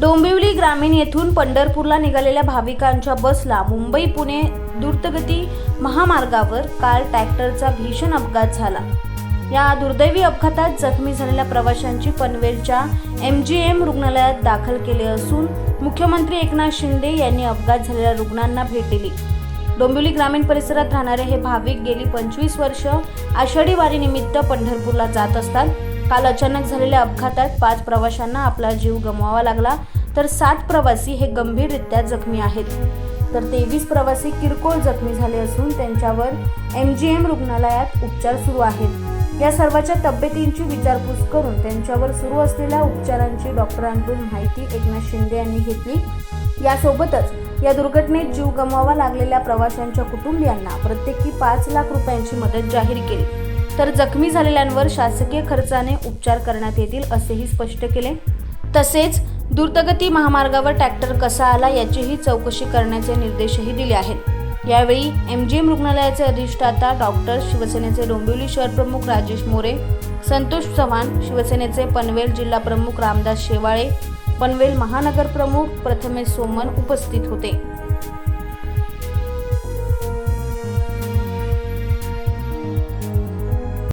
डोंबिवली ग्रामीण येथून पंढरपूरला निघालेल्या भाविकांच्या बसला मुंबई पुणे द्रुतगती महामार्गावर काल ट्रॅक्टरचा भीषण अपघात झाला. या दुर्दैवी अपघातात जखमी झालेल्या प्रवाशांची पनवेलच्या एम जी एम रुग्णालयात दाखल केले असून मुख्यमंत्री एकनाथ शिंदे यांनी अपघात झालेल्या रुग्णांना भेट दिली. डोंबिवली ग्रामीण परिसरात राहणारे हे भाविक गेली पंचवीस वर्ष आषाढी वारीनिमित्त पंढरपूरला जात असतात. काल अचानक झालेल्या अपघातात पाच प्रवाशांना आपला जीव गमवावा लागला. तर सात प्रवासी हे गंभीररित्या जखमी आहेत. तर तेवीस प्रवासी किरकोळ जखमी झाले असून त्यांच्यावर एम जी एम रुग्णालयात उपचार सुरू आहेत. या सर्वांच्या तब्येतींची विचारपूस करून त्यांच्यावर सुरू असलेल्या उपचारांची डॉक्टरांकडून माहिती एकनाथ शिंदे यांनी घेतली. यासोबतच या दुर्घटनेत जीव गमवावा लागलेल्या प्रवाशांच्या कुटुंबियांना प्रत्येकी पाच लाख रुपयांची मदत जाहीर केली. तर जखमी झालेल्यांवर शासकीय खर्चाने उपचार करण्यात येतील असेही स्पष्ट केले. तसेच द्रुतगती महामार्गावर ट्रॅक्टर कसा आला याचीही चौकशी करण्याचे निर्देशही दिले आहेत. यावेळी एम जी एम रुग्णालयाचे अधिष्ठाता डॉक्टर शिवसेनेचे डोंबिवली शहर प्रमुख राजेश मोरे संतोष चव्हाण शिवसेनेचे पनवेल जिल्हा प्रमुख रामदास शेवाळे पनवेल महानगर प्रमुख प्रथमेश सोमन उपस्थित होते.